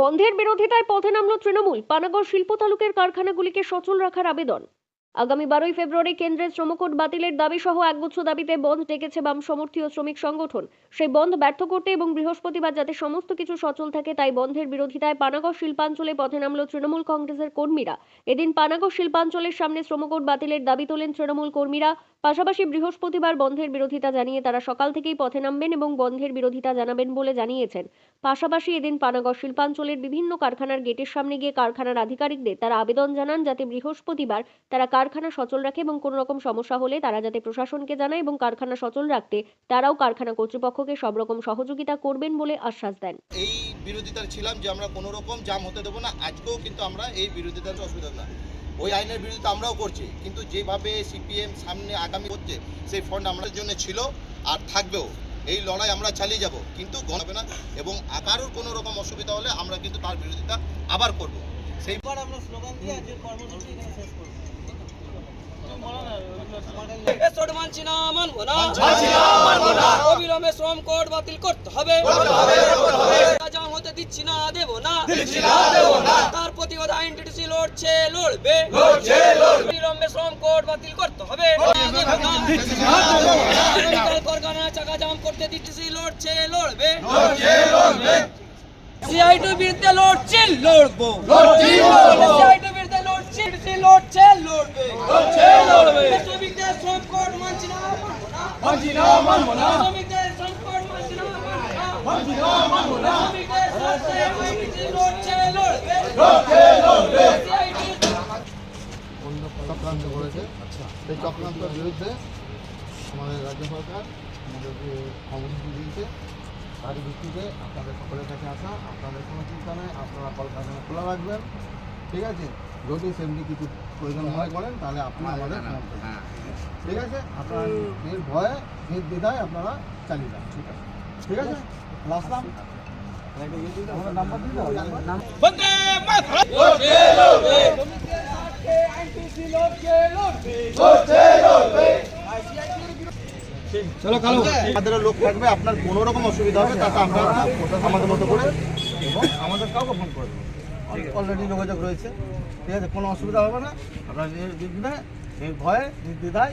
বন্ধের বিরোধিতায় পথে নামল তৃণমূল। পানাগড় শিল্প তালুকের কারখানাগুলিকে সচল রাখার আবেদন। আগামী বারোই ফেব্রুয়ারি কেন্দ্রের শ্রমকোট বাতিলের দাবি সহ একগুচ্ছ দাবিতে বন্ধ ডেকেছে বাম সমর্থীয় শ্রমিক সংগঠন। সেই বন্ধ ব্যর্থ করতে এবং বৃহস্পতিবার যাতে সমস্ত কিছু সচল থাকে, তাই বন্ধের বিরোধিতায় পানাগড় শিল্পাঞ্চলে পথে নামল তৃণমূল কংগ্রেসের কর্মীরা। এদিন পানাগড় শিল্পাঞ্চলের সামনে শ্রমকোট বাতিলের দাবি তোলেন তৃণমূল কর্মীরা। পাশাপাশি বৃহস্পতিবার বন্ধের বিরোধিতা জানিয়ে তারা সকাল থেকেই পথে নামবেন এবং বন্ধের বিরোধিতা জানাবেন বলে জানিয়েছেন। পাশাপাশি এদিন পানাগড় শিল্পাঞ্চলের বিভিন্ন কারখানার গেটের সামনে গিয়ে কারখানার আধিকারিকদের তারা আবেদন জানান যাতে বৃহস্পতিবার তারা কারখানা সচল রাখে এবং কোনো রকম সমস্যা হলে তারা যাতে প্রশাসনকে জানায় এবং কারখানা সচল রাখতে তারাও কারখানা কর্তৃপক্ষকে সব রকম সহযোগিতা করবেন বলে আশ্বাস দেন। এই বিরোধিতার ছিলাম যে আমরা কোনো রকম জাম হতে দেবো না, আজকেও কিন্তু আমরা এই বিরোধিতার অসুবিধা না। ওই আইনের বিরুদ্ধে আমরাও করছি, কিন্তু যেভাবে সিপিএম সামনে আগামী হচ্ছে সেই ফন্ড আমাদের জন্য ছিল আর থাকবেও। এই লড়াই আমরা চালিয়ে যাব কিন্তু গণবে না এবং কারোর কোনো রকম অসুবিধা হলে আমরা কিন্তু তার বিরোধিতা আবার করব। সেই এবার আমরা স্লোগান দিয়ে আজকের কর্মসূচি এখানে শেষ করব। এসড মানছি না মানবো না। মানছি না, মানবো না। অবিলম্বে শ্রম কোড বাতিল করতে হবে। হতে দিচ্ছি না দেবো না। তার প্রতিবাদ আইনটিটিসি লড়ছে লড়বে। অবিলম্বে শ্রম কোড বাতিল করতে হবে। দেবো না। মেডিকেল কারখানা চাকা জাম করতে দিচ্ছি লড়ছে লড়বে। সিআইটি বিরুদ্ধে লড়ছি লড়বো। সিআইটি বিরুদ্ধে লড়ছি লড়ছে লড়বে। শ্রমিকদের শ্রম কোড মানছি না মানবো না। শ্রমিকদের শ্রম কোড মানছি না মানবো না। শ্রমিকদের লড়ছে লড়বে। চক্রান্ত করেছে। সেই চক্রান্তের বিরুদ্ধে আমাদের রাজ্য সরকার আমাদেরকে কর্মসূচি দিয়েছে। তারই ভিত্তিতে আপনাদের সকলের কাছে আসা আপনাদের কোনো চিন্তা নেই আপনারা কলকারখানা খোলা রাখবেন। ঠিক আছে? যদি সেমনি কিছু প্রয়োজন মনে করেন তাহলে আপনি আমাদের ঠিক আছে? আপনার নির্ভয়ে নির্দ্বিধায় আপনারা চালিয়ে যান। ঠিক আছে। ঠিক আছে? আসলাম নাম্বার দিতে হবে নাম্বার বন্দে কালো। আমাদেরও লোক থাকবে, আপনার কোনো রকম অসুবিধা হবে, তাতে আমরা আমাদের মতো করে এবং আমাদের কাউকে ফোন করে অলরেডি যোগাযোগ রয়েছে। ঠিক আছে, কোনো অসুবিধা হবে না। আপনার নির্দ্বিধায় এই ভয়ে, নির্দ্বিধায়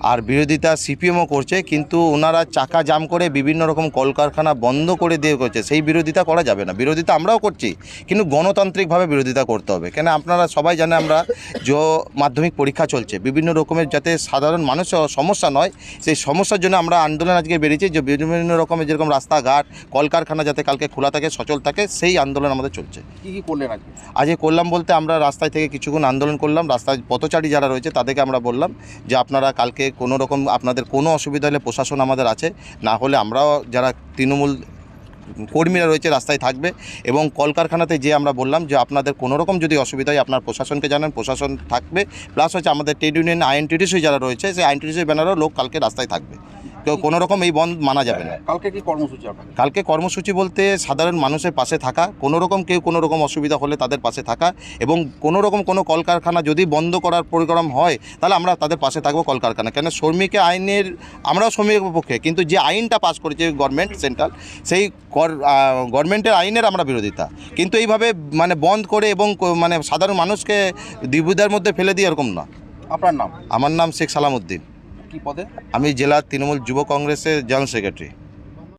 আর বিরোধিতা সিপিএমও করছে কিন্তু ওনারা চাকা জাম করে বিভিন্ন রকম কলকারখানা বন্ধ করে দিয়ে করছে। সেই বিরোধিতা করা যাবে না। বিরোধিতা আমরাও করছি কিন্তু গণতান্ত্রিকভাবে বিরোধিতা করতে হবে। কেন আপনারা সবাই জানে আমরা যে মাধ্যমিক পরীক্ষা চলছে। বিভিন্ন রকমের যাতে সাধারণ মানুষের সমস্যা নয় সেই সমস্যার জন্য আমরা আন্দোলন আজকে বেরিয়েছি যে বিভিন্ন রকমের যেরকম রাস্তাঘাট কলকারখানা যাতে কালকে খোলা থাকে সচল থাকে সেই আন্দোলন আমাদের চলছে। কি কি করলেন আজকে? আজকে করলাম বলতে আমরা রাস্তায় থেকে কিছুক্ষণ আন্দোলন করলাম। রাস্তায় পথচারী যারা রয়েছে তাদেরকে আমরা বললাম যে আপনারা কালকে কোনো রকম আপনাদের কোনো অসুবিধা হলে প্রশাসন আমাদের আছে। না হলে আমরাও যারা তৃণমূল কর্মীরা রয়েছে রাস্তায় থাকবে এবং কলকারখানাতে যে আমরা বললাম যে আপনাদের কোনো রকম যদি অসুবিধা হয় আপনার প্রশাসনকে জানান, প্রশাসন থাকবে। প্লাস হচ্ছে আমাদের ট্রেড ইউনিয়ন, আইএনটিডিসি যারা রয়েছে, সেই আইএনটিডিসি ব্যানারও লোক কালকে রাস্তায় থাকবে। কেউ কোনো রকম এই বন্ধ মানা যাবে না। কালকে কি কর্মসূচি কালকে কর্মসূচি বলতে সাধারণ মানুষের পাশে থাকা কোনো রকম কেউ কোনো রকম অসুবিধা হলে তাদের পাশে থাকা এবং কোনো রকম কোনো কলকারখানা যদি বন্ধ করার পরিক্রম হয় তাহলে আমরা তাদের পাশে থাকব কলকারখানা। কেন? শ্রমিকের আইনের আমরাও শ্রমিকের পক্ষে কিন্তু যে আইনটা পাস করেছে গভর্নমেন্ট সেন্ট্রাল সেই কর গভর্নমেন্টের আইনের আমরা বিরোধিতা। কিন্তু এইভাবে মানে বন্ধ করে এবং মানে সাধারণ মানুষকে দ্বিবিধার মধ্যে ফেলে দিয়ে এরকম না। আপনার নাম? আমার নাম শেখ সালামউদ্দিন। কি পদে? আমি জেলা তৃণমূল যুব কংগ্রেসের জেনারেল সেক্রেটারি।